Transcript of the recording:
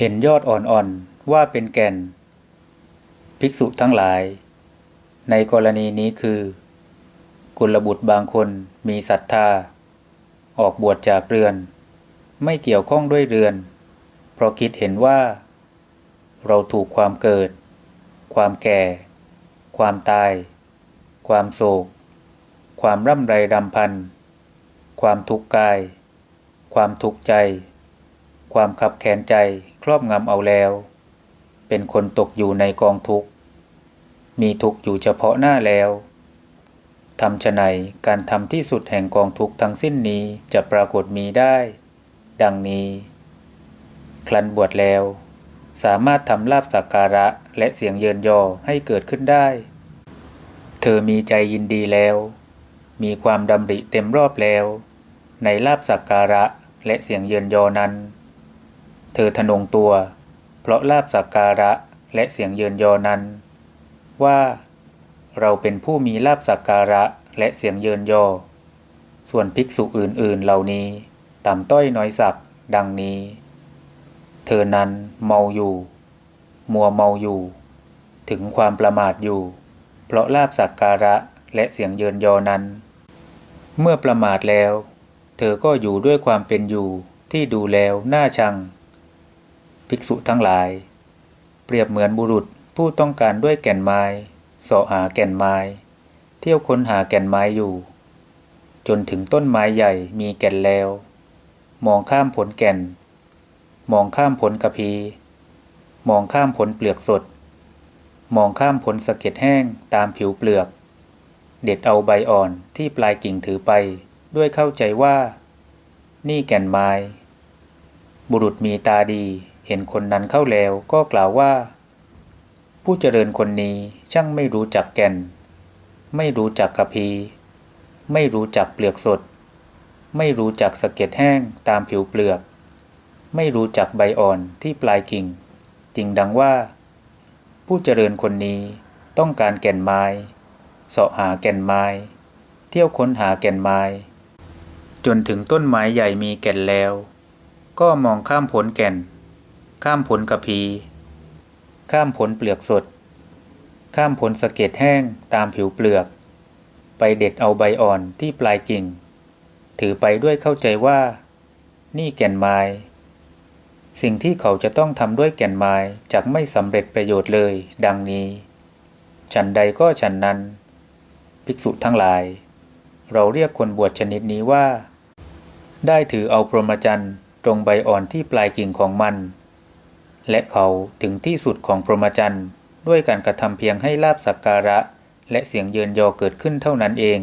เห็นยอดอ่อนๆว่าเป็นแก่น ภิกษุทั้งหลาย ในกรณีนี้คือ กุลบุตรบางคนมีศรัทธา ออกบวชจากเรือน ไม่เกี่ยวข้องด้วยเรือน เพราะคิดเห็นว่า เราถูกความเกิด ความแก่ ความตาย ความโศก ความร่ำไรรำพัน ความทุกข์กาย ความทุกข์ใจ ความขับแค้นใจครอบงำเอาแล้ว เป็นคนตกอยู่ในกองทุกข์ มีทุกข์อยู่เฉพาะหน้าแล้วทำไนการทำที่สุดแห่งกองทุกข์ทั้งสิ้นนี้จะปรากฏมีได้ ดังนี้ คลันบวชแล้ว สามารถทำลาบสักการะและเสียงเยินยอให้เกิดขึ้นได้ เธอมีใจยินดีแล้ว มีความดำริเต็มรอบแล้ว ในลาบสักการะและเสียงเยินยอนั้น ธอทะนงตัว เพราะลาบสักการะและเสียงเยินยอนั้น ว่า เราเป็นผู้มีลาบสักการะและเสียงเยินยอ ส่วนภิกษุอื่นๆเหล่านี้ต่ำต้อยน้อยสักดังนี้ เธอนั้นเมาอยู่ มัวเมาอยู่ ถึงความประมาทอยู่ เพราะลาบสักการะและเสียงเยินยอนั้น เมื่อประมาทแล้ว เธอก็อยู่ด้วยความเป็นอยู่ที่ดูแล้วน่าชัง ภิกษุทั้งหลาย เปรียบเหมือนบุรุษผู้ต้องการด้วยแก่นไม้เสาะหาแก่นไม้ เที่ยวค้นหาแก่นไม้อยู่ จนถึงต้นไม้ใหญ่มีแก่นแล้ว มองข้ามผลแก่น มองข้ามผลกระพี มองข้ามผลเปลือกสด มองข้ามผลสะเก็ดแห้งตามผิวเปลือก เด็ดเอาใบอ่อนที่ปลายกิ่งถือไปด้วยเข้าใจว่า นี่แก่นไม้ บุรุษมีตาดี เห็นคนนั้นเข้าแล้วก็กล่าวว่า ผู้เจริญคนนี้ช่างไม่รู้จักแก่น ไม่รู้จักกระพี ไม่รู้จักเปลือกสด ไม่รู้จักสะเก็ดแห้งตามผิวเปลือก ไม่รู้จักใบอ่อนที่ปลายกิ่งจริงดังว่า ผู้เจริญคนนี้ต้องการแก่นไม้เสาะหาแก่นไม้ เที่ยวค้นหาแก่นไม้ จนถึงต้นไม้ใหญ่มีแก่นแล้ว ก็มองข้ามผลแก่น ข้ามผลกระพี ข้ามผลเปลือกสด ข้ามผลสะเก็ดแห้งตามผิวเปลือก ไปเด็ดเอาใบอ่อนที่ปลายกิ่ง ถือไปด้วยเข้าใจว่า นี่แก่นไม้ สิ่งที่เขาจะต้องทำด้วยแก่นไม้จะไม่สำเร็จประโยชน์เลย ดังนี้ ฉันใดก็ฉันนั้น ภิกษุทั้งหลาย เราเรียกคนบวชชนิดนี้ว่า ได้ถือเอาพรหมจรรย์ตรงใบอ่อนที่ปลายกิ่งของมัน และเขาถึงที่สุดของพรหมจรรย์ด้วยการกระทำเพียงให้ลาบสักการะ และเสียงเยินยอเกิดขึ้นเท่านั้นเอง